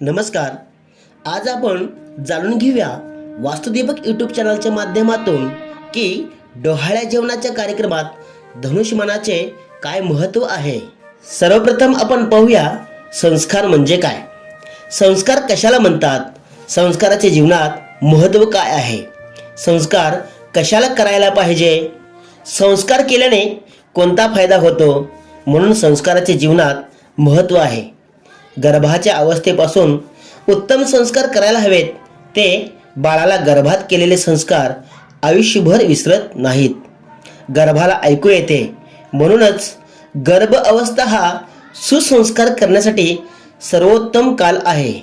नमस्कार. आज आपण जाणून घेऊया वास्तुदीपक यूट्यूब चॅनलच्या माध्यमातून की डोहाळ्या जेवणाच्या कार्यक्रमात धनुष्यमानाचे काय महत्त्व आहे? सर्वप्रथम आपण पाहूया संस्कार म्हणजे काय? संस्कार कशाला म्हणतात? संस्काराचे जीवनात महत्त्व काय आहे? संस्कार कशाला करायला पाहिजे? संस्कार केल्याने कोणता फायदा होतो? म्हणून संस्काराचे जीवनात महत्त्व आहे. गर्भाच्या अवस्थेपासून उत्तम संस्कार करायला हवेत. ते बाळाला गर्भात केलेले संस्कार आयुष्यभर विसरत नाहीत. गर्भाला ऐकू येते. म्हणूनच गर्भ अवस्था हा सुसंस्कार करण्यासाठी सर्वोत्तम काल आहे.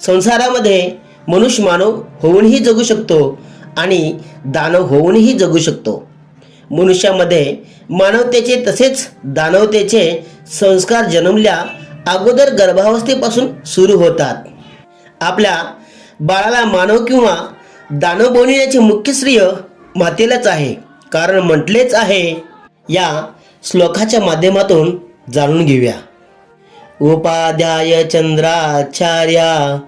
संसारामध्ये मनुष्य मानव होऊनही जगू शकतो आणि दानव होऊनही जगू शकतो. मनुष्यामध्ये मानवतेचे तसेच दानवतेचे संस्कार जन्मल्या अगोदर गर्भावस्थेपासून सुरू होतात. आपल्या बाळाला मानव किंवा दानव बनविण्याचे मुख्य श्रेय मातेलाच आहे. कारण म्हटलेच आहे या श्लोकाच्या माध्यमातून जाणून घेऊया. उपाध्याय चंद्राचार्या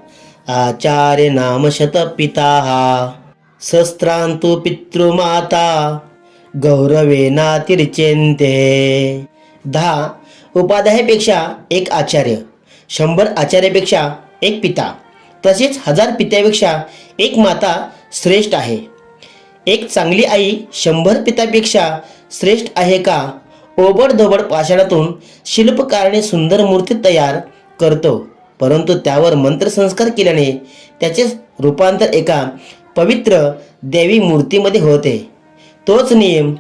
आचार्य नाम शतपिता शस्त्रांतु पितृमाता गौरवेनातिर्चिंते दहा उपाध्यायापेक्षा एक आचार्य शंभर आचार्यापेक्षा एक पिता तसेच हजार पित्यापेक्षा एक माता श्रेष्ठ आहे. एक चांगली आई शंभर पितापेक्षा श्रेष्ठ आहे का? ओबडधोबड पाषाणातून शिल्पकाराने सुंदर मूर्ती तयार करतो परंतु त्यावर मंत्रसंस्कार केल्याने त्याचे रूपांतर एका पवित्र देवी मूर्तीमध्ये होते. तोच नियम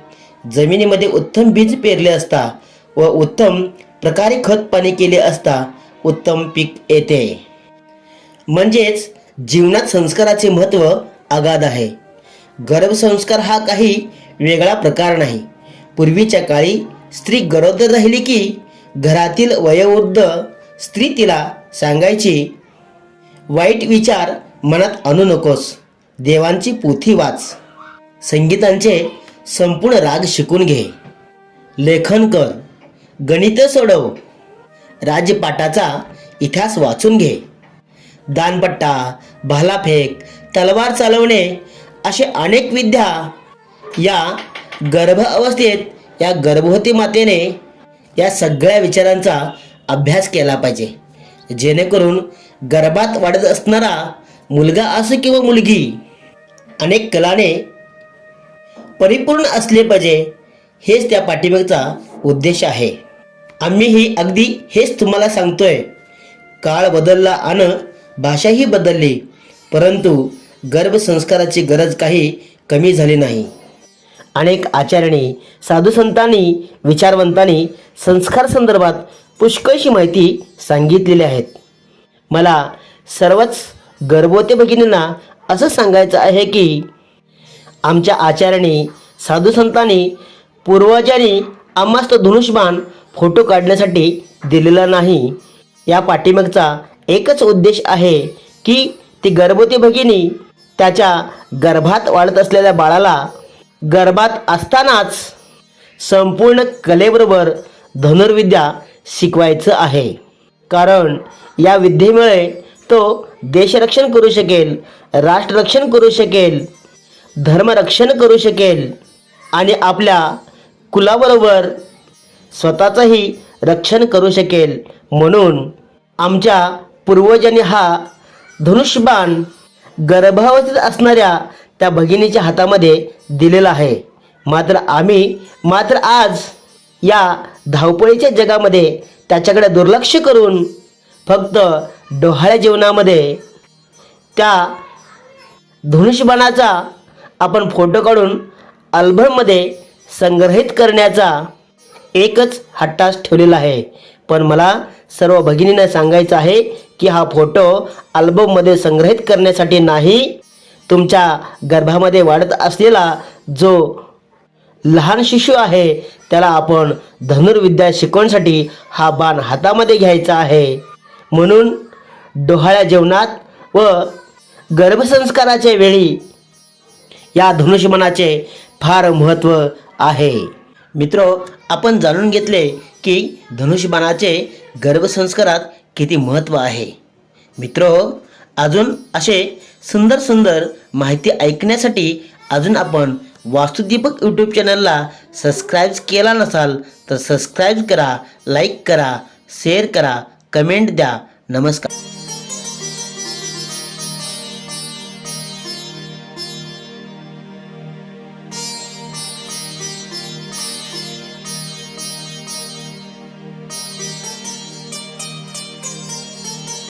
जमिनीमध्ये उत्तम बीज पेरले असता व उत्तम प्रकारे खत पाणी केले असता उत्तम पीक येते. म्हणजेच जीवनात संस्काराचे महत्त्व अगाध आहे. गर्भसंस्कार हा काही वेगळा प्रकार नाही. पूर्वीच्या काळी स्त्री गरोदर राहिली की घरातील वयोवृद्ध स्त्री तिला सांगायची वाईट विचार मनात आणू नकोस. देवांची पोथी वाच. संगीतांचे संपूर्ण राग शिकून घे. लेखन कर. गणित सोडव. राजपाटाचा इतिहास वाचून घे. दानपट्टा भालाफेक तलवार चालवणे असे अनेक विद्या या गर्भ अवस्थेत या गर्भवती मातेने या सगळ्या विचारांचा अभ्यास केला पाहिजे. जेणेकरून गर्भात वाढत असणारा मुलगा असो किंवा मुलगी अनेक कलाने परिपूर्ण असले पाहिजे हेच त्या पाठीमागचा उद्देश आहे. आम्हीही अगदी हेच तुम्हाला सांगतोय. काळ बदलला आणि भाषाही बदलली परंतु गर्भसंस्काराची गरज काही कमी झाली नाही. अनेक आचार्यांनी साधुसंतांनी विचारवंतांनी संस्कार संदर्भात पुष्कळशी माहिती सांगितलेली आहेत. मला सर्वच गर्भवती भगिनींना असं सांगायचं आहे की आमच्या आचार्यांनी साधुसंतांनी पूर्वजांनी आम्हास तो धनुष्यबाण फोटो काढण्यासाठी दिलेला नाही. या पाठीमागचा एकच उद्देश आहे की ती गर्भवती भगिनी त्याच्या गर्भात वाढत असलेल्या बाळाला गर्भात असतानाच संपूर्ण कलेबरोबर धनुर्विद्या शिकवायचं आहे. कारण या विद्येमुळे तो देशरक्षण करू शकेल राष्ट्ररक्षण करू शकेल धर्मरक्षण करू शकेल आणि आपल्या कुलाबरोबर स्वतःचंही रक्षण करू शकेल. म्हणून आमच्या पूर्वजांनी हा धनुष्यबाण गर्भावस्थेत असणाऱ्या त्या भगिनीच्या हातामध्ये दिलेला आहे. मात्र आम्ही मात्र आज या धावपळीच्या जगामध्ये त्याच्याकडे दुर्लक्ष करून फक्त डोहाळ्या जीवनामध्ये त्या धनुष्यबाणाचा आपण फोटो काढून अल्बममध्ये संग्रहित करण्याचा एकच हट्टास ठेवलेला आहे. पण मला सर्व भगिनींना सांगायचं आहे की हा फोटो अल्बममध्ये संग्रहित करण्यासाठी नाही तुमच्या गर्भामध्ये वाढत असलेला जो लहान शिशू आहे त्याला आपण धनुर्विद्या शिकवण्यासाठी हा बाण हातामध्ये घ्यायचा आहे. म्हणून डोहाळ्या जेवणात व गर्भसंस्काराच्या वेळी या धनुष्यमनाचे फार महत्त्व आहे. मित्र आपण जाणून घेतले की धनुष्यबाणाचे गर्भसंस्कारात किती महत्त्व आहे. मित्र अजून असे सुंदर सुंदर माहिती ऐकण्यासाठी अजून आपण वास्तुदीपक यूट्यूब चॅनलला सबस्क्राईब केला नसाल तर सबस्क्राईब करा लाईक करा शेअर करा कमेंट द्या. नमस्कार.